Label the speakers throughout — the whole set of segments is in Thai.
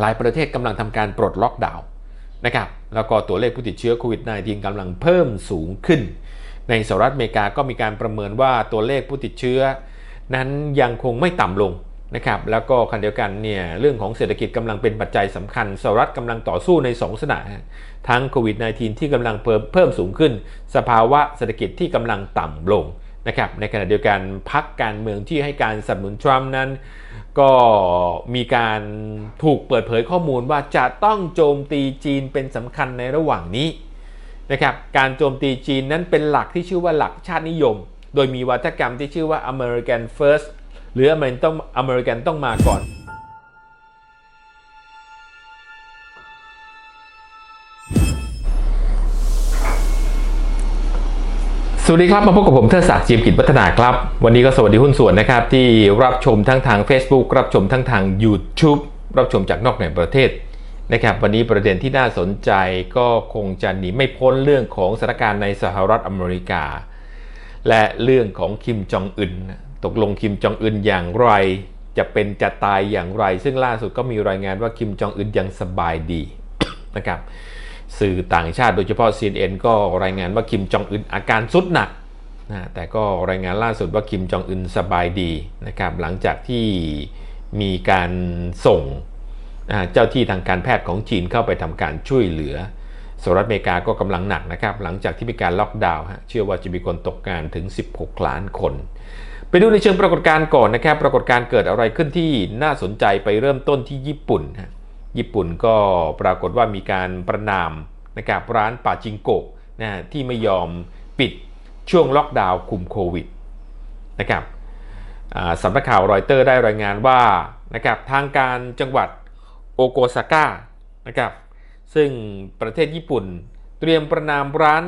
Speaker 1: หลายประเทศกำลังทำการปลดล็อกดาวน์นะครับแล้วก็ตัวเลขผู้ติดเชื้อโควิด -19 กำลังเพิ่มสูงขึ้น ในสหรัฐอเมริกาก็มีการประเมินว่าตัวเลขผู้ติดเชื้อ นั้นยังคงไม่ต่ำลงนะครับแล้วก็คันเดียวกันเนี่ยเรื่องของเศรษฐกิจกำลังเป็นปัจจัยสำคัญสหรัฐกำลังต่อสู้ใน 2สถานทั้งโควิด -19 ที่กำลังเพิ่มเพิ่มสูงขึ้น สภาวะเศรษฐกิจที่กำลังต่ำลงนะครับในขณะเดียวกันพักการเมืองที่ให้การสนับสนุนทรัมป์นั้น ก็มีการถูกเปิดเผยข้อมูลว่าจะต้องโจมตีจีนเป็นสำคัญในระหว่างนี้นะครับการโจมตีจีนนั้นเป็นหลักที่ชื่อว่าหลักชาตินิยม โดยมีวัฒกรรมที่ชื่อว่า American First หรืออเมริกันต้องอเมริกันต้องมาก่อน สวัสดีครับ มาพบกับผมเทอศักดิ์จีมกิจวัฒนาครับ วันนี้ก็สวัสดีหุ้นส่วนนะครับ ที่รับชมทั้งทาง Facebook รับชมทั้งทาง YouTube รับชมจากนอกในประเทศนะครับวันนี้ประเด็นที่น่าสนใจก็คงจะหนีไม่พ้นเรื่องของสถานการณ์ในสหรัฐอเมริกา และเรื่องของคิมจองอึนตกลงคิมจองอึนอย่างไร จะเป็นจะตายอย่างไร ซึ่งล่าสุดก็มีรายงานว่าคิมจองอึนยังสบายดีนะครับ สื่อต่างชาติโดยเฉพาะ CNN ก็รายงานว่าคิมจองอึนอาการสุดหนักนะแต่ก็รายงานล่าสุดว่าคิมจองอึนสบายดีนะครับหลังจากที่มีการส่งเจ้าที่ทางการแพทย์ของจีนเข้าไปทำการช่วยเหลือสหรัฐอเมริกาก็กำลังหนักนะครับหลังจากที่มีการล็อกดาวน์เชื่อว่าจะมีคนตกงานถึง 16 ล้านคน ไปดูในเชิงปรากฏการณ์ก่อนนะครับปรากฏการณ์เกิดอะไรขึ้นที่น่าสนใจไปเริ่มต้นที่ญี่ปุ่น ญี่ปุ่นก็ปรากฏว่ามีการประนามนะครับร้านปาจิงโกะนะที่ไม่ยอมปิดช่วงล็อกดาวน์คุมโควิดนะครับสำนักข่าวรอยเตอร์ได้รายงานว่านะครับทางการจังหวัดโอโกซาก้านะครับซึ่งประเทศญี่ปุ่นเตรียมประนามร้าน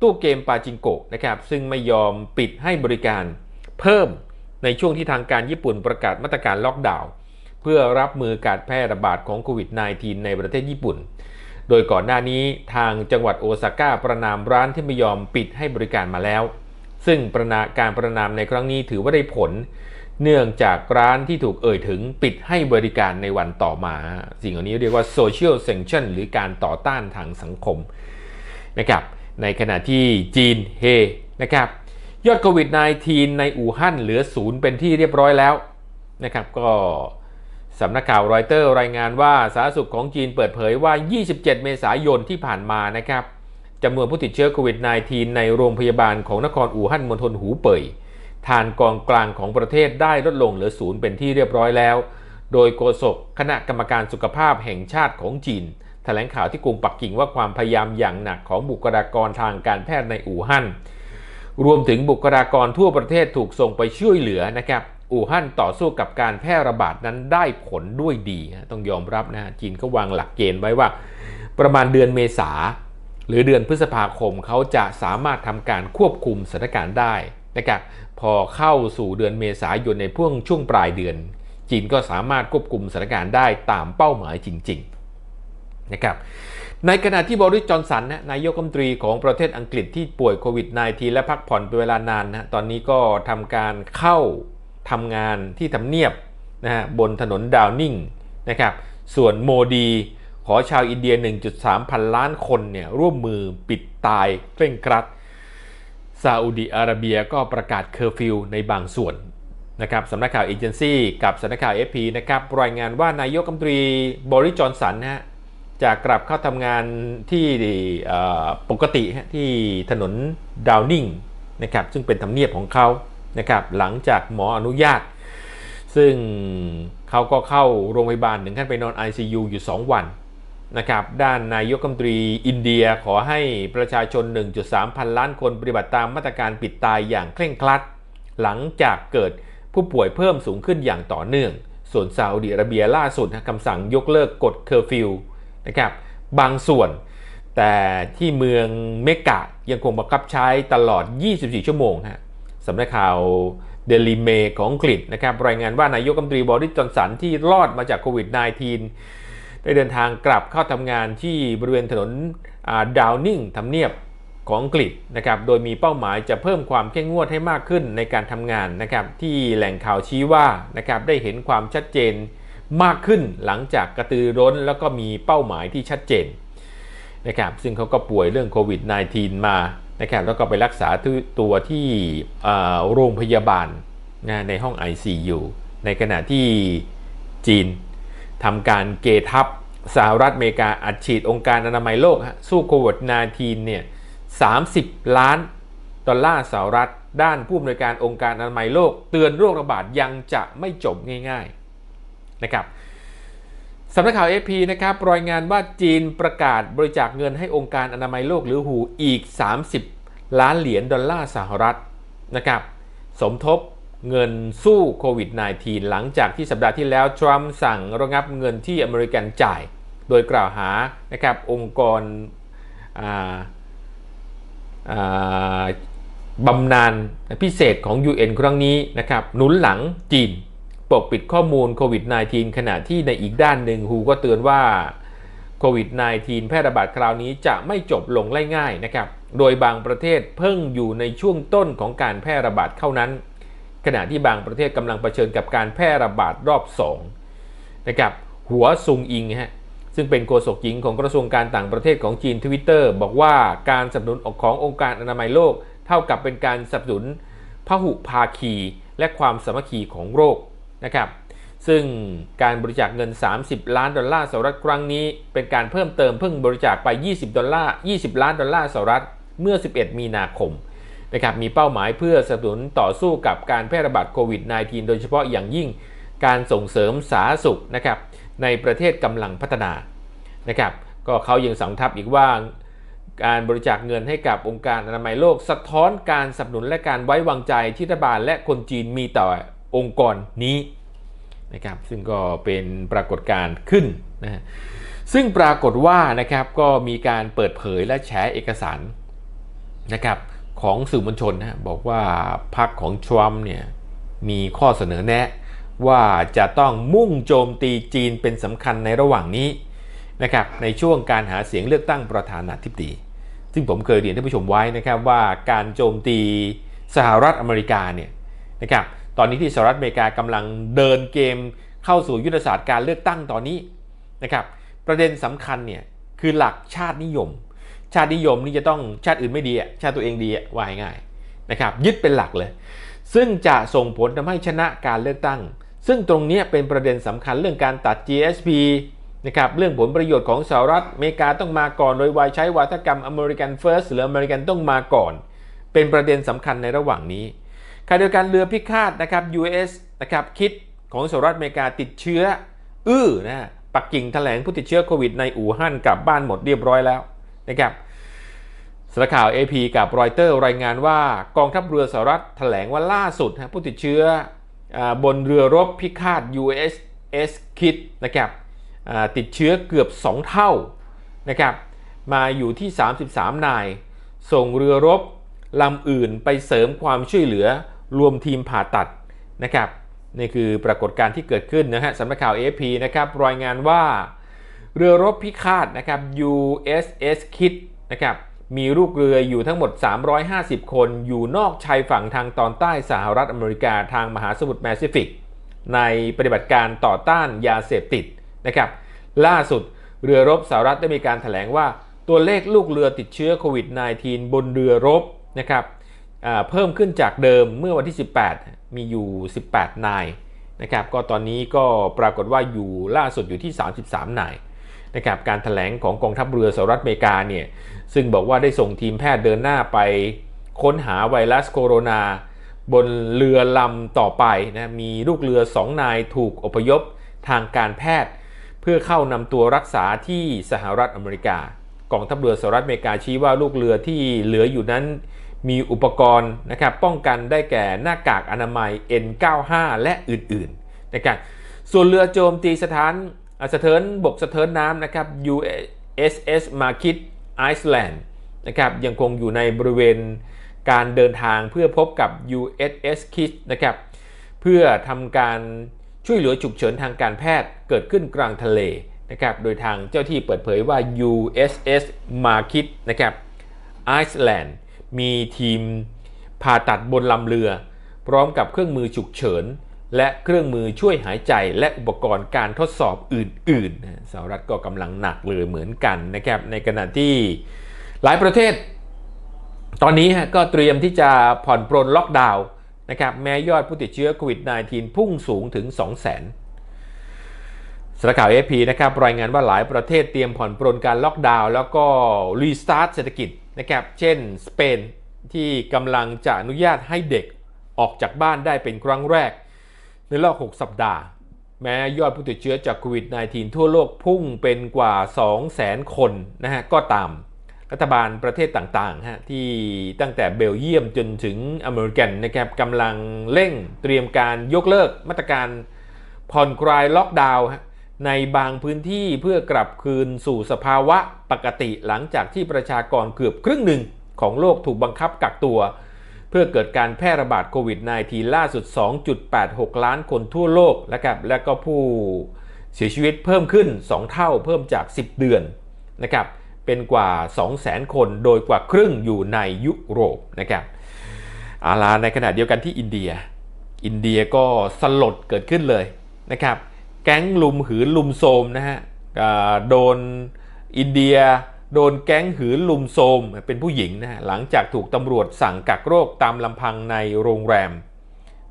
Speaker 1: ตู้เกมปาจิงโกะนะครับซึ่งไม่ยอมปิดให้บริการเพิ่มในช่วงที่ทางการญี่ปุ่นประกาศมาตรการล็อกดาวน์ เพื่อรับมือการแพร่ระบาดของโควิด -19 ในประเทศญี่ปุ่น โดยก่อนหน้านี้ทางจังหวัดโอซาก้าประนามร้านที่ไม่ยอมปิดให้บริการมาแล้ว ซึ่งประนาการประนามในครั้งนี้ถือว่าได้ผล เนื่องจากร้านที่ถูกเอ่ยถึงปิดให้บริการในวันต่อมา สิ่งเหล่านี้เรียกว่า social sanction หรือการต่อต้านทางสังคมนะครับในขณะที่จีนเฮนะครับยอดโควิด -19 ในอู่ฮั่นเหลือศูนย์เป็นที่เรียบร้อยแล้วนะครับก็ สำนักข่าวรอยเตอร์รายงานว่าสาธารณสุขของจีนเปิดเผยว่า 27 เมษายนที่ผ่านมานะครับจำนวนผู้ติดเชื้อโควิด -19 ในโรงพยาบาลของนครอู่ฮั่นมณฑลหูเป่ยทานกองกลางของประเทศได้ลดลงเหลือศูนย์เป็นที่เรียบร้อยแล้ว โดยโฆษกคณะกรรมการสุขภาพแห่งชาติของจีน แถลงข่าวที่กรุงปักกิ่งว่าความพยายามอย่างหนักของบุคลากรทางการแพทย์ในอู่ฮั่นรวมถึงบุคลากรทั่วประเทศถูกส่งไปช่วยเหลือนะครับ อู่ฮั่นต่อสู้กับการแพร่ระบาดนั้นได้ผลด้วยดีต้องยอมรับนะจีนก็วางหลักเกณฑ์ไว้ว่า ประมาณเดือนเมษาหรือเดือนพฤษภาคมเขาจะสามารถทำการควบคุมสถานการณ์ได้นะครับพอเข้าสู่เดือนเมษายนในพ่วงช่วงปลายเดือน จีนก็สามารถควบคุมสถานการณ์ได้ตามเป้าหมายจริง ๆ นะครับในขณะที่บริจอนสันนายกรัฐมนตรีของประเทศอังกฤษที่ป่วยโควิด -19 และพักผ่อนเป็นเวลานานนะตอนนี้ก็ทำการเข้า ทำงานที่ทำเนียบนะฮะบนถนนดาวนิ่งนะครับ ส่วนโมดีขอชาวอินเดีย 1.3 พันล้านคนเนี่ยร่วมมือปิดตายเคร่งครัดซาอุดีอาระเบียก็ประกาศเคอร์ฟิวในบางส่วนนะครับสำนักข่าวเอเจนซี่กับสำนักข่าว FP นะครับรายงานว่านายกรัฐมนตรีบริจอนสันนะฮะจะกลับเข้าทำงานที่ปกติที่ถนนดาวนิงนะครับซึ่งเป็นทำเนียบของเขา นะครับหลังจากหมออนุญาต ซึ่งเขาก็เข้าโรงพยาบาลถึงขั้นไปนอน ICU อยู่ 2 วันนะครับด้านนายกรัฐมนตรีอินเดียขอให้ประชาชน 1.3 พันล้านคนปฏิบัติตามมาตรการปิดตายอย่างเคร่งครัด หลังจากเกิดผู้ป่วยเพิ่มสูงขึ้นอย่างต่อเนื่อง ส่วนซาอุดิอาระเบียล่าสุดคำสั่งยกเลิกกฎเคอร์ฟิวนะครับบางส่วน แต่ที่เมืองเมกะยังคงบังคับใช้ตลอด 24 ชั่วโมงฮะ สำนักข่าวเดลิเมของอังกฤษนะครับรายงานว่านายกรัฐมนตรีบริจอนสันที่รอดมาจากโควิด -19 ได้เดินทางกลับเข้าทำงานที่บริเวณถนนดาวนิงทำเนียบของอังกฤษนะครับโดยมีเป้าหมายจะเพิ่มความเข้มงวดให้มากขึ้นในการทำงานนะครับที่แหล่งข่าวชี้ว่านะครับได้เห็นความชัดเจนมากขึ้นหลังจากกระตือร้นแล้วก็มีเป้าหมายที่ชัดเจนนะครับซึ่งเขาก็ป่วยเรื่องโควิด -19 มา นะครับแล้วก็ไปรักษาตัวที่โรงพยาบาลนะในห้อง ICU ในขณะที่จีนทำการเกทับสหรัฐอเมริกาอัดฉีดองค์การอนามัยโลกสู้โควิด -19 เนี่ย 30 ล้านดอลลาร์สหรัฐ ด้านผู้อำนวยการองค์การอนามัยโลก เตือนโรคระบาดยังจะไม่จบง่าย ๆ นะครับ สำนักข่าว AP นะครับรายงานว่าจีนประกาศบริจาคเงินให้องค์การอนามัยโลกหรือหูอีก 30 ล้านเหรียญดอลลาร์สหรัฐนะครับสมทบเงินสู้โควิด -19 หลังจากที่สัปดาห์ที่แล้ว ทรัมป์สั่งระงับเงินที่อเมริกันจ่าย โดยกล่าวหานะครับองค์กรบำนาญพิเศษของ UN ครั้งนี้นะครับหนุนหลังจีน ปกปิดข้อมูลโควิด -19 ขณะที่ในอีกด้านหนึ่งฮูก็เตือนว่าโควิด -19 แพร่ระบาดคราวนี้จะไม่จบลงง่ายๆนะครับ โดยบางประเทศเพิ่งอยู่ในช่วงต้นของการแพร่ระบาดเท่านั้น ขณะที่บางประเทศกำลังเผชิญกับการแพร่ระบาดรอบ2นะครับ หัวซุงอิงฮะ ซึ่งเป็นโฆษกหญิงของกระทรวงการต่างประเทศของจีนทวิตเตอร์บอกว่าการสนับสนุนขององค์การอนามัยโลก เท่ากับเป็นการสนับสนุนพหุภาคี และความสามัคคีของโลก นะครับซึ่งการบริจาคเงิน 30 ล้านดอลลาร์สหรัฐครั้งนี้ เป็นการเพิ่มเติมเพิ่งบริจาคไป 20 ดอลลาร์ 20 ล้านดอลลาร์สหรัฐเมื่อ 11 มีนาคมนะครับมีเป้าหมายเพื่อสนับสนุนต่อสู้กับการแพร่ระบาดโควิด -19 โดยเฉพาะอย่างยิ่งการส่งเสริมสาธารณสุขนะครับในประเทศกำลังพัฒนานะครับก็เขายังสังทับอีกว่าการบริจาคเงินให้กับองค์การอนามัยโลก สะท้อนการสนับสนุนและการไว้วางใจที่รัฐบาลและคนจีนมีต่อ องค์กรนี้นะครับซึ่งก็เป็นปรากฏการณ์ขึ้นนะซึ่งปรากฏว่านะครับก็มีการเปิดเผยและแชร์เอกสารนะครับของสื่อมวลชนนะบอกว่าพรรคของทรัมป์เนี่ยมีข้อเสนอแนะว่าจะต้องมุ่งโจมตีจีนเป็นสำคัญในระหว่างนี้นะครับในช่วงการหาเสียงเลือกตั้งประธานาธิบดี ซึ่งผมเคยเรียนท่านผู้ชมไว้นะครับว่าการโจมตีสหรัฐอเมริกาเนี่ยนะครับ ตอนนี้ที่สหรัฐอเมริกากำลังเดินเกมเข้าสู่ยุทธศาสตร์การเลือกตั้งตอนนี้นะครับประเด็นสำคัญเนี่ยคือหลักชาตินิยม ชาตินิยมนี่จะต้องชาติอื่นไม่ดีชาติตัวเองดีว่าง่ายนะครับยึดเป็นหลักเลย ซึ่งจะส่งผลทำให้ชนะการเลือกตั้ง ซึ่งตรงนี้เป็นประเด็นสำคัญเรื่องการตัด GSP นะครับเรื่องผลประโยชน์ของสหรัฐอเมริกาต้องมาก่อนโดยวายใช้วัฒกรรมอเมริกันเฟิร์สหรืออเมริกันต้องมาก่อน เป็นประเด็นสำคัญในระหว่างนี้ ขณะเดียวกันเรือพิฆาตนะครับ US นะครับคิดของสหรัฐอเมริกาติดเชื้อ อื้อนะปักกิ่งแถลงผู้ติดเชื้อโควิดในอู่ฮั่นกลับบ้านหมดเรียบร้อยแล้วนะครับสารข่าว AP กับรอยเตอร์รายงานว่ากองทัพเรือสหรัฐแถลงว่าล่าสุดผู้ติดเชื้อบนเรือรบพิฆาต USS Kid นะครับติดเชื้อเกือบ 2 เท่านะครับมาอยู่ที่ 33 นาย ส่งเรือรบลำอื่นไปเสริมความช่วยเหลือ รวมทีมผ่าตัดนะครับนี่คือปรากฏการณ์ที่เกิดขึ้นนะฮะสำนักข่าว AP นะครับรายงานว่า เรือรบพิฆาตนะครับ USS Kidd นะครับมีลูกเรืออยู่ทั้งหมด 350 คนอยู่นอกชายฝั่งทางตอนใต้สหรัฐอเมริกาทางมหาสมุทรแปซิฟิก ในปฏิบัติการต่อต้านยาเสพติดนะครับล่าสุดเรือรบสหรัฐได้มีการถแถลงว่า ตัวเลขลูกเรือติดเชื้อโควิด -19 บนเรือรบนะครับ เพิ่มขึ้นจากเดิมเมื่อวันที่ 18 มีอยู่ 18 นายนะครับก็ตอนนี้ก็ปรากฏว่าอยู่ล่าสุดอยู่ที่ 33 นายนะครับการถแถลงของกองทัพเรือสหรัฐอเมริกาเนี่ยซึ่งบอกว่าได้ส่งทีมแพทย์เดินหน้าไปค้นหาไวรัสโคโรนา บนเรือลำต่อไปนะมีลูกเรือ 2 นายถูกอพยพทางการแพทย์ เพื่อเข้านำตัวรักษาที่สหรัฐอเมริกากองทัพเรือสหรัฐอเมริกาชี้ว่าลูกเรือที่เหลืออยู่นั้น มีอุปกรณ์นะครับป้องกันได้แก่หน้ากากอนามัย N95 และอื่นๆนะครับส่วนเรือโจมตีสถานสะเทินบกสะเทินน้ำนะครับ USS Marquis Iceland นะครับยังคงอยู่ในบริเวณการเดินทางเพื่อพบกับ USS Kidd นะครับเพื่อทำการช่วยเหลือฉุกเฉินทางการแพทย์เกิดขึ้นกลางทะเลนะครับโดยทางเจ้าที่เปิดเผยว่า USS Marquis นะครับไอซ์แลนด์ มีทีมผ่าตัดบนลำเรือ พร้อมกับเครื่องมือฉุกเฉิน และเครื่องมือช่วยหายใจและอุปกรณ์การทดสอบอื่นๆสหรัฐก็กำลังหนักเลยเหมือนกันนะครับในขณะที่หลายประเทศ ตอนนี้ก็เตรียมที่จะผ่อนปรนล็อกดาวน์นะครับแม้ยอดผู้ติดเชื้อโควิด -19 พุ่งสูงถึง 2 0 0 0 0 0สำนักข่าว AFP นะครับรายงานว่าหลายประเทศเตรียมผ่อนปรนการล็อกดาวน์แล้วก็รีสตาร์ทเศรษฐกิจ นะครับ เช่นสเปนที่กำลังจะอนุญาตให้เด็กออกจากบ้านได้เป็นครั้งแรก ในรอบ 6 สัปดาห์ แม้ยอดผู้ติดเชื้อจากโควิด -19 ทั่วโลกพุ่งเป็นกว่า 200,000 คนนะฮะก็ตามรัฐบาลประเทศต่างๆฮะที่ตั้งแต่เบลเยียมจนถึงอเมริกันนะครับกำลังเร่งเตรียมการยกเลิกมาตรการผ่อนคลายล็อกดาวน์ฮะ ในบางพื้นที่เพื่อกลับคืนสู่สภาวะปกติหลังจากที่ประชากรเกือบครึ่งหนึ่งของโลกถูกบังคับกักตัว เพื่อเกิดการแพร่ระบาดโควิด -19 ล่าสุด 2.86 ล้านคนทั่วโลกนะครับและก็ผู้เสียชีวิตเพิ่มขึ้น 2 เท่าเพิ่มจาก 10 เดือนนะครับเป็นกว่า 200,000 คนโดยกว่าครึ่งอยู่ในยุโรปนะครับอาลาในขณะเดียวกันที่อินเดีย อินเดียก็สลดเกิดขึ้นเลยนะครับ แก๊งลุมหืนลุมโทมนะฮะโดนอินเดีย โดนแก๊งหืนลุมโทมเป็นผู้หญิงนะฮะหลังจากถูกตำรวจสั่งกักโรคตามลำพังในโรงแรม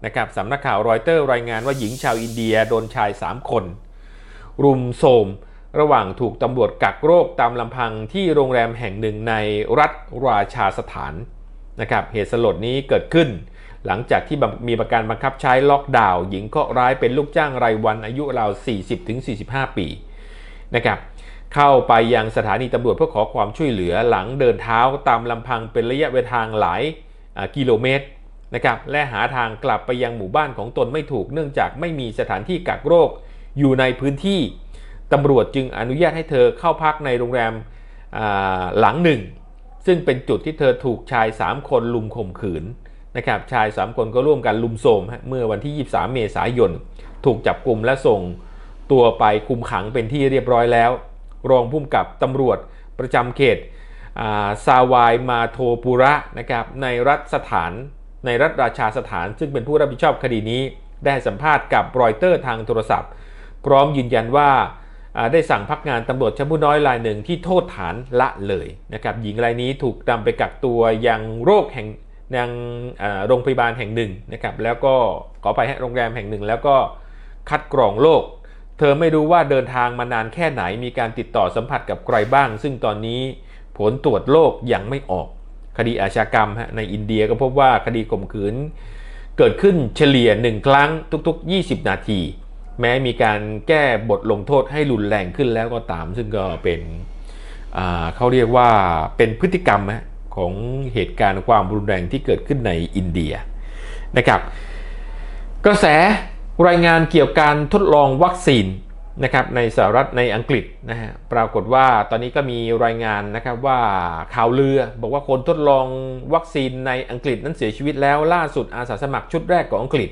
Speaker 1: นะครับสำนักข่าวรอยเตอร์รายงานว่าหญิงชาวอินเดียโดนชาย 3 คน รุมโทมระหว่างถูกตำรวจกักโรคตามลำพังที่โรงแรมแห่งหนึ่งในรัฐราชาสถานนะครับเหตุสลดนี้เกิดขึ้น หลังจากที่มีประการบังคับใช้ล็อกดาวน์หญิงเคราะห์ร้ายเป็นลูกจ้างรายวันอายุราว 40-45 ปีนะครับเข้าไปยังสถานีตำรวจเพื่อขอความช่วยเหลือหลังเดินเท้าตามลำพังเป็นระยะเวลาทางหลายกิโลเมตรนะครับและหาทางกลับไปยังหมู่บ้านของตนไม่ถูก เนื่องจากไม่มีสถานที่กักโรคอยู่ในพื้นที่ตำรวจจึงอนุญาตให้เธอเข้าพักในโรงแรมหลังหนึ่ง ซึ่งเป็นจุดที่เธอถูกชาย 3 คนลุมข่มขืน นะครับชาย 3 คนก็ร่วมกันลุมโทมเมื่อวันที่ 23 เมษายน ถูกจับกลุ่มและส่งตัวไปคุมขังเป็นที่เรียบร้อยแล้ว รองผู้กับตำรวจประจำเขตาซาวายมาโทปุระนะครับในรัฐสถานในรัฐราชาสถาน ซึ่งเป็นผู้รับผิดชอบคดีนี้ ได้สัมภาษณ์กับรอยเตอร์ทางโทรศัพท์ พร้อมยืนยันว่าอ่าได้สั่งพักงานตำรวจชั้นผู้น้อยรายหนึ่งที่โทษฐานละเลยนะครับหญิงรายนี้ถูกนำไปกักตัวยังโรคแห่ง ยังโรงพยาบาลแห่งหนึ่งนะครับแล้วก็ขอไปให้โรงแรมแห่งหนึ่ง แล้วก็คัดกรองโรคเธอไม่รู้ว่าเดินทางมานานแค่ไหนมีการติดต่อสัมผัสกับใครบ้าง ซึ่งตอนนี้ผลตรวจโรคยังไม่ออก คดีอาชญากรรมฮะในอินเดียก็พบว่าคดีข่มขืน เกิดขึ้นเฉลี่ย1ครั้งทุก ๆ 20 นาที แม้มีการแก้บทลงโทษให้รุนแรงขึ้นแล้วก็ตาม ซึ่งก็เป็นเขาเรียกว่าเป็นพฤติกรรมฮะ ของเหตุการณ์ความรุนแรงที่เกิดขึ้นในอินเดียนะครับ กระแสรายงานเกี่ยวกับการทดลองวัคซีนนะครับในสหรัฐในอังกฤษนะฮะปรากฏว่าตอนนี้ก็มีรายงานนะครับว่าข่าวลือบอกว่าคนทดลองวัคซีนในอังกฤษนั้นเสียชีวิตแล้วล่าสุดอาสาสมัครชุดแรกของอังกฤษ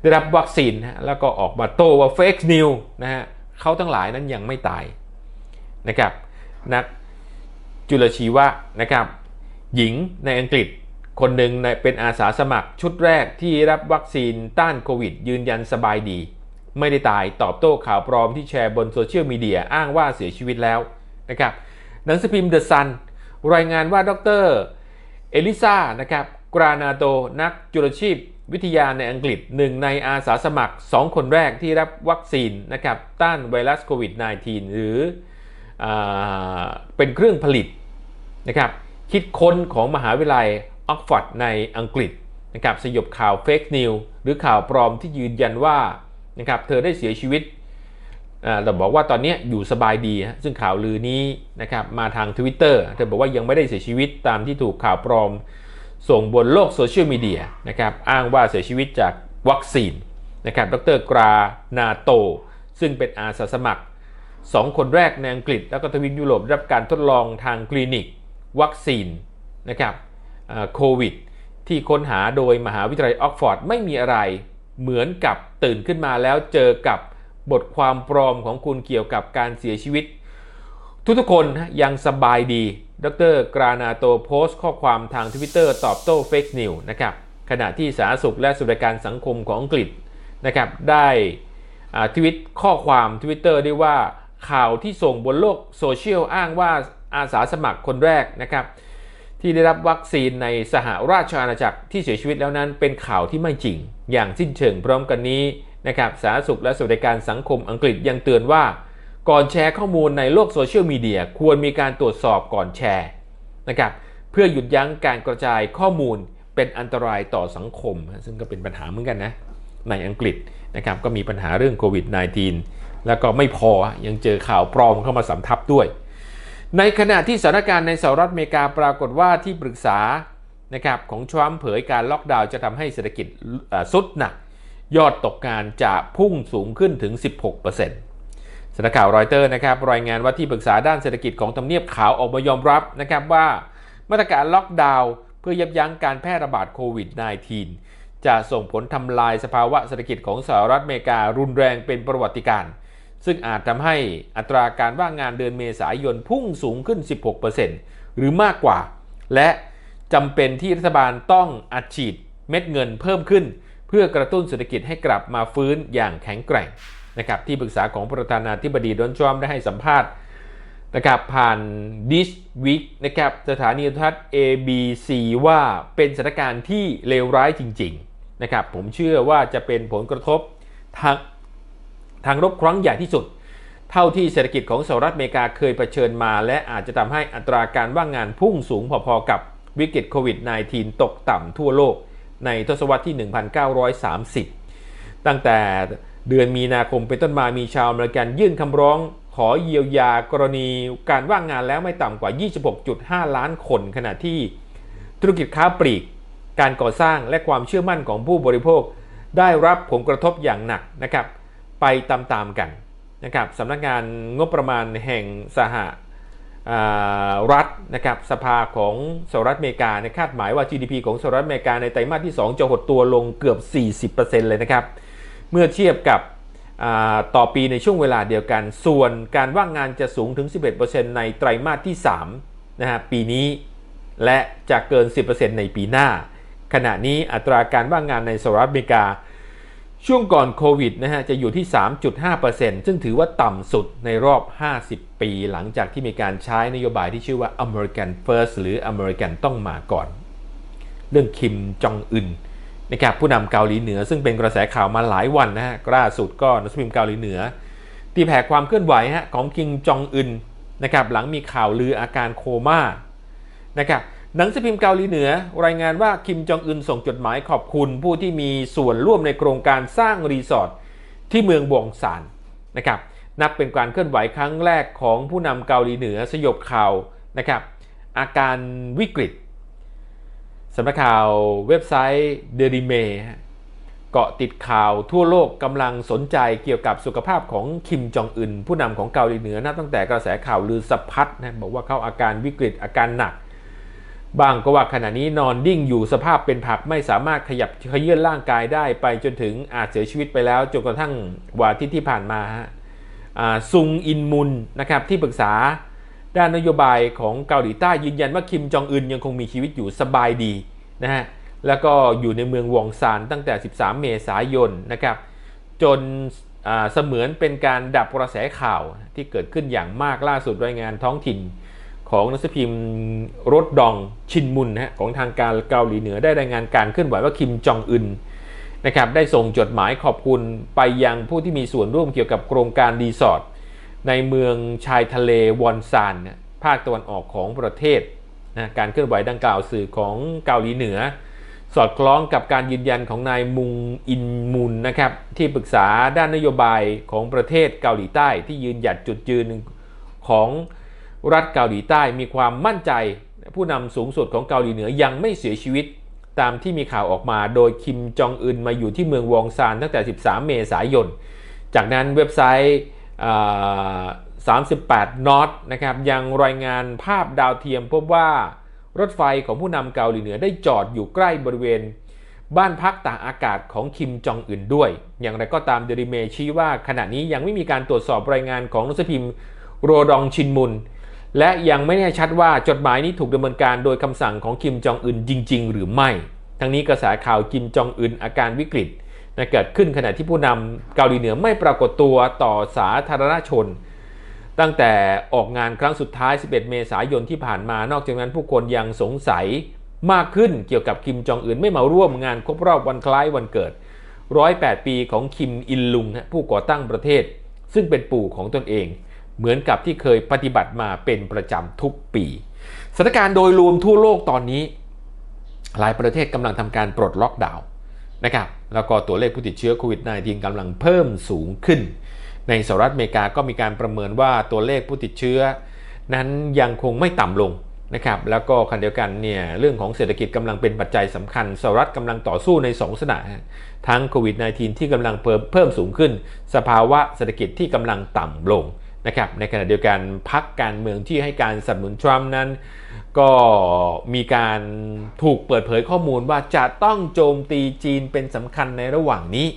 Speaker 1: ได้รับวัคซีนฮะแล้วก็ออกมาโต้ว่าเฟกนิวนะฮะเขาทั้งหลายนั้นยังไม่ตายนะครับนักจุลชีวะนะครับ หญิงในอังกฤษ คนหนึ่งในเป็นอาสาสมัครชุดแรกที่รับวัคซีนต้านโควิด ยืนยันสบายดี ไม่ได้ตายตอบโต้ข่าวปลอมที่แชร์บนโซเชียลมีเดียอ้างว่าเสียชีวิตแล้วนะครับหนังสือพิมพ์เดอะซันรายงานว่าดรเอลิซานะครับกรานาโตนักจุลชีพวิทยาในอังกฤษหนึ่งในอาสาสมัคร 2 คนแรกที่รับวัคซีนนะครับต้านไวรัสโควิด -19 หรืออเป็นเครื่องผลิตนะครับ คิดค้นของมหาวิทยาลัยออกฟอร์ดในอังกฤษนะครับสยบข่าวเฟกนิวหรือข่าวปลอมที่ยืนยันว่านะครับเธอได้เสียชีวิตอ่าแต่บอกว่าตอนนี้อยู่สบายดีฮะซึ่งข่าวลือนี้นะครับมาทาง Twitter เธอบอกว่ายังไม่ได้เสียชีวิตตามที่ถูกข่าวปลอม ส่งบนโลกโซเชียลมีเดียนะครับอ้างว่าเสียชีวิตจากวัคซีนนะครับดรกรานาโต ซึ่งเป็นอาสาสมัครสองคนแรกในอังกฤษ แล้วก็ทวีปยุโรปรับการทดลองทางคลินิก วัคซีนนะครับโควิดที่ค้นหาโดยมหาวิทยาลัยออกฟอร์ดไม่มีอะไรเหมือนกับตื่นขึ้นมาแล้วเจอกับบทความปลอมของคุณเกี่ยวกับการเสียชีวิต ทุกๆคนยังสบายดี ดรกรานาโตโพสต์ข้อความทางทวิตเตอร์ตอบโต้เฟกนิวนะครับขณะที่สาธารณสุขและสวัสดิการสังคมของอังกฤษนะครับได้ทวิตข้อความทวิตเตอร์ได้ว่าข่าวที่ส่งบนโลกโซเชียลอ้างว่า อาสาสมัครคนแรกนะครับที่ได้รับวัคซีนในสหราชอาณาจักรที่เสียชีวิตแล้วนั้นเป็นข่าวที่ไม่จริง อย่างสิ้นเชิงพร้อมกันนี้นะครับสาธารณสุขและสวัสดิการสังคมอังกฤษยังเตือนว่า ก่อนแชร์ข้อมูลในโลกโซเชียลมีเดียควรมีการตรวจสอบก่อนแชร์นะครับเพื่อหยุดยั้งการกระจายข้อมูลเป็นอันตรายต่อสังคม ซึ่งก็เป็นปัญหาเหมือนกันนะในอังกฤษนะครับก็มีปัญหาเรื่องโควิด -19 แล้วก็ไม่พอยังเจอข่าวปลอมเข้ามาสำทับด้วย ในขณะที่สถานการณ์ในสหรัฐอเมริกาปรากฏว่าที่ปรึกษานะครับของทรัมป์เผยการล็อกดาวน์จะทำให้เศรษฐกิจสุดหนัก ยอดตกงานจะพุ่งสูงขึ้นถึง 16%สำนักข่าวรอยเตอร์นะครับรายงานว่าที่ปรึกษาด้านเศรษฐกิจของทำเนียบขาวออกมายอมรับนะครับว่ามาตรการล็อกดาวน์เพื่อยับยั้งการแพร่ระบาดโควิด -19 จะส่งผลทำลายสภาวะเศรษฐกิจของสหรัฐอเมริการุนแรงเป็นประวัติการณ์ ซึ่งอาจทำให้อัตราการว่างงานเดือนเมษายนพุ่งสูงขึ้น 16%หรือมากกว่า และจำเป็นที่รัฐบาลต้องอัดฉีดเม็ดเงินเพิ่มขึ้น เพื่อกระตุ้นเศรษฐกิจให้กลับมาฟื้นอย่างแข็งแกร่งนะครับที่ปรึกษาของประธานาธิบดีโดนัลด์ทรัมป์ได้ให้สัมภาษณ์นะครับผ่าน This Week นะครับสถานีโทรทัศน์ ABC ว่าเป็นสถานการณ์ที่เลวร้ายจริง ๆ นะครับผมเชื่อว่าจะเป็นผลกระทบทาง ทางรบครั้งใหญ่ที่สุด เท่าที่เศรษฐกิจของสหรัฐอเมริกาเคยเผชิญมา และอาจจะทำให้อัตราการว่างงานพุ่งสูงพอๆกับวิกฤตโควิด -19 ตกต่ำทั่วโลกในทศวรรษที่ 1930 ตั้งแต่เดือนมีนาคมเป็นต้นมามีชาวอเมริกันยื่นคำร้องขอเยียวยากรณีการว่างงานแล้วไม่ต่ำกว่า 26.5 ล้านคน ขณะที่ธุรกิจค้าปลีก การก่อสร้างและความเชื่อมั่นของผู้บริโภค ได้รับผลกระทบอย่างหนักนะครับ ไปตามๆกันนะครับสำนักงานงบประมาณแห่งสหรัฐนะครับสภาของสหรัฐอเมริกาในคาดหมายว่า GDP ของสหรัฐอเมริกาในไตรมาสที่ 2 จะหดตัวลงเกือบ 40%เลยนะครับ เมื่อเทียบกับต่อปีในช่วงเวลาเดียวกัน ส่วนการว่างงานจะสูงถึง 11%ในไตรมาสที่3นะฮะปีนี้ และจะเกิน 10%ในปีหน้า ขณะนี้อัตราการว่างงานในสหรัฐอเมริกา ช่วงก่อนโควิดนะฮะจะอยู่ที่ 3.5%ซึ่งถือว่าต่ำสุดในรอบ 50 ปีหลังจากที่มีการใช้นโยบายที่ชื่อว่า American First หรือ American ต้องมาก่อน เรื่องคิมจองอึนนะครับผู้นำเกาหลีเหนือซึ่งเป็นกระแสข่าวมาหลายวันนะฮะล่าสุดก็นังสือพิมพ์เกาหลีเหนือตีแผ่ความเคลื่อนไหวฮะของคิมจองอึนนะครับหลังมีข่าวลืออาการโคม่านะครับ หนังสือพิมพ์เกาหลีเหนือ รายงานว่าคิมจองอึนส่งจดหมายขอบคุณผู้ที่มีส่วนร่วมในโครงการสร้างรีสอร์ทที่เมืองบวงซานนะครับนับเป็นการเคลื่อนไหวครั้งแรกของผู้นำเกาหลีเหนือสยบข่าวนะครับอาการวิกฤตสำนักข่าวเว็บไซต์เดลิเมเกาะติดข่าวทั่วโลกกำลังสนใจเกี่ยวกับสุขภาพของคิมจองอึนผู้นำของเกาหลีเหนือนับตั้งแต่กระแสข่าวลือสะพัดนะบอกว่าเขาอาการวิกฤตอาการหนัก บางก็ว่าขณะนี้นอนดิ้งอยู่สภาพเป็นผักไม่สามารถขยับขยื่อนร่างกายได้ไปจนถึงอาจเสียชีวิตไปแล้วจนกระทั่งวันอาทิตย์ที่ผ่านมาฮะซุงอินมุนนะครับที่ปรึกษาด้านนโยบายของเกาหลีใต้ยืนยันว่าคิมจองอึนยังคงมีชีวิตอยู่สบายดีนะฮะแล้วก็อยู่ในเมืองวองซานตั้งแต่ 13 เมษายนนะครับจนเสมือนเป็นการดับกระแสข่าวที่เกิดขึ้นอย่างมากล่าสุดรายงานท้องถิ่น ของนังสือพิมพ์รถดองชินมุนนะฮะของทางการเกาหลีเหนือได้รายงานการเคลื่อนไหวว่าคิมจองอึนนะครับได้ส่งจดหมายขอบคุณไปยังผู้ที่มีส่วนร่วมเกี่ยวกับโครงการรีสอร์ทในเมืองชายทะเลวอนซานนะภาคตะวันออกของประเทศนะการเคลื่อนไหวดังกล่าวสื่อของเกาหลีเหนือ สอดคล้องกับการยืนยันของนายมุงอินมุนนะครับที่ปรึกษาด้านนโยบายของประเทศเกาหลีใต้ที่ยืนหยัดจุดยืนของ รัฐเกาหลีใต้มีความมั่นใจ ผู้นำสูงสุดของเกาหลีเหนือยังไม่เสียชีวิต ตามที่มีข่าวออกมาโดยคิมจองอึนมาอยู่ที่เมืองวองซานตั้งแต่ 13 เมษายน จากนั้นเว็บไซต์38นอตนะครับยังรายงานภาพดาวเทียมพบว่ารถไฟของผู้นำเกาหลีเหนือได้จอดอยู่ใกล้บริเวณ บ้านพักตากอากาศของคิมจองอึนด้วย อย่างไรก็ตามเดลิเมชี้ว่าขณะนี้ยังไม่มีการตรวจสอบรายงานของนังสือพิมพ์โรดองชินมุน และยังไม่แน่ชัดว่าจดหมายนี้ถูกดำเนินการโดยคำสั่งของคิมจองอึนจริง ๆ หรือไม่ ทั้งนี้กระแสข่าวคิมจองอึนอาการวิกฤตนะเกิดขึ้นขณะที่ผู้นำเกาหลีเหนือไม่ปรากฏตัวต่อสาธารณชน ตั้งแต่ออกงานครั้งสุดท้าย 11 เมษายนที่ผ่านมา นอกจากนั้นผู้คนยังสงสัยมากขึ้นเกี่ยวกับคิมจองอึนไม่มาร่วมงานครบรอบวันคล้ายวันเกิด 108 ปีของคิมอินลุงผู้ก่อตั้งประเทศ ซึ่งเป็นปู่ของตนเอง เหมือนกับที่เคยปฏิบัติมาเป็นประจำทุกปีสถานการณ์โดยรวมทั่วโลกตอนนี้ หลายประเทศกำลังทำการปลดล็อกดาวน์นะครับแล้วก็ตัวเลขผู้ติดเชื้อโควิด -19 กำลังเพิ่มสูงขึ้น ในสหรัฐอเมริกาก็มีการประเมินว่าตัวเลขผู้ติดเชื้อ นั้นยังคงไม่ต่ำลงนะครับแล้วก็ขณะเดียวกันเนี่ยเรื่องของเศรษฐกิจกำลังเป็นปัจจัยสำคัญสหรัฐกำลังต่อสู้ในสองสถานทั้งโควิด -19 ที่กำลังเพิ่มเพิ่มสูงขึ้น สภาวะเศรษฐกิจที่กำลังต่ำลง นะครับในขณะเดียวกันพักการเมืองที่ให้การสนับสนุนทรัมป์นั้น ก็มีการถูกเปิดเผยข้อมูลว่าจะต้องโจมตีจีนเป็นสำคัญในระหว่างนี้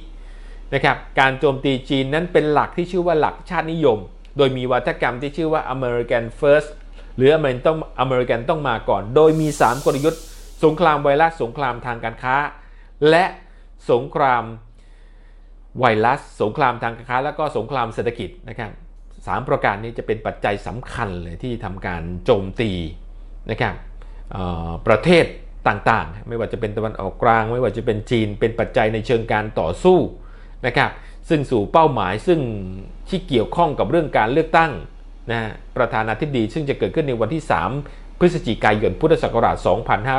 Speaker 1: นะครับการโจมตีจีนนั้นเป็นหลักที่ชื่อว่าหลักชาตินิยม โดยมีวัฒกรรมที่ชื่อว่า American First หรืออเมริกันต้องอเมริกันต้องมาก่อน โดยมี 3 กลยุทธ์ สงครามไวรัสสงครามทางการค้า และสงครามไวรัส สงครามทางการค้า แล้วก็สงครามเศรษฐกิจนะครับ สามประการนี้จะเป็นปัจจัยสำคัญเลยที่ทำการโจมตีนะครับประเทศต่างๆ ไม่ว่าจะเป็นตะวันออกกลาง ไม่ว่าจะเป็นจีนเป็นปัจจัยในเชิงการต่อสู้นะครับซึ่งสู่เป้าหมายซึ่งที่เกี่ยวข้องกับเรื่องการเลือกตั้งนะฮะประธานาธิบดีซึ่งจะเกิดขึ้นในวันที่ 3 พฤศจิกายนพุทธศักราช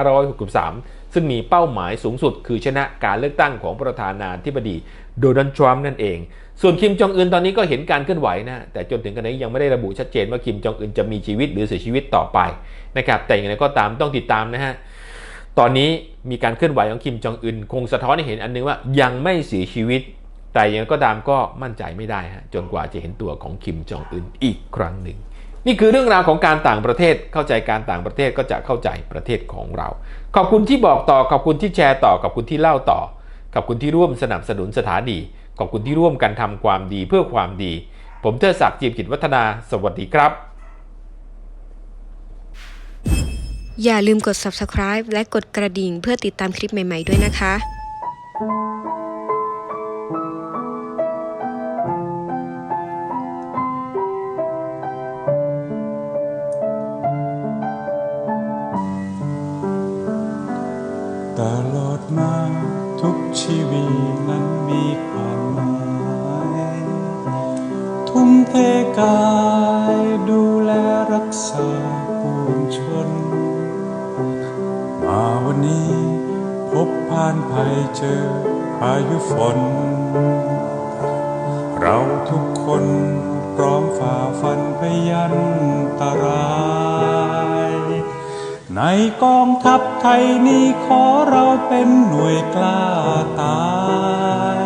Speaker 1: 2563 ซึ่งมีเป้าหมายสูงสุด คือชนะการเลือกตั้งของประธานาธิบดีโดนัลด์ทรัมป์นั่นเอง ส่วนคิมจองอึนตอนนี้ก็เห็นการเคลื่อนไหวนะแต่จนถึงขณะนี้ยังไม่ได้ระบุชัดเจนว่าคิมจองอึนจะมีชีวิตหรือเสียชีวิตต่อไปนะครับแต่อย่างไรก็ตามต้องติดตามนะฮะตอนนี้มีการเคลื่อนไหวของคิมจองอึนคงสะท้อนให้เห็นอันนึงว่ายังไม่เสียชีวิต แต่อยังไงก็ตามก็มั่นใจไม่ได้ฮะจนกว่าจะเห็นตัวของคิมจองอึนอีกครั้งหนึ่งนี่คือเรื่องราวของการต่างประเทศเข้าใจการต่างประเทศก็จะเข้าใจประเทศของเรา ขอบคุณที่บอกต่อ ขอบคุณที่แชร์ต่อ ขอบคุณที่เล่าต่อ ขอบคุณที่ร่วมสนับสนุนสถานี ขอบคุณที่ร่วมกันทำความดีเพื่อความดี ผมเทอศักดิ์จีบกิจวัฒนา สวัสดีครับ
Speaker 2: อย่าลืมกด subscribe และกดกระดิ่งเพื่อติดตามคลิปใหม่ ๆ ด้วยนะคะ
Speaker 3: ชีวิตนั้นมีความหมายทุ่มเทกายดูแลรักษาปวงชน มาวันนี้พบผ่านภัยเจอพายุฝน เราทุกคนพร้อมฝ่าฟันพยันตราย ในกองทัพไทยนี้ขอเราเป็นหน่วยกล้าตาย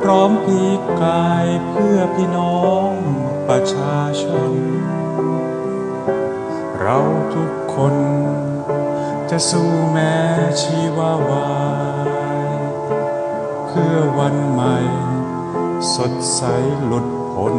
Speaker 3: พร้อมพีกายเพื่อพี่น้องประชาชน เราทุกคนจะสู้แม้ชีวาวาย เพื่อวันใหม่ สดใสหลุดพ้น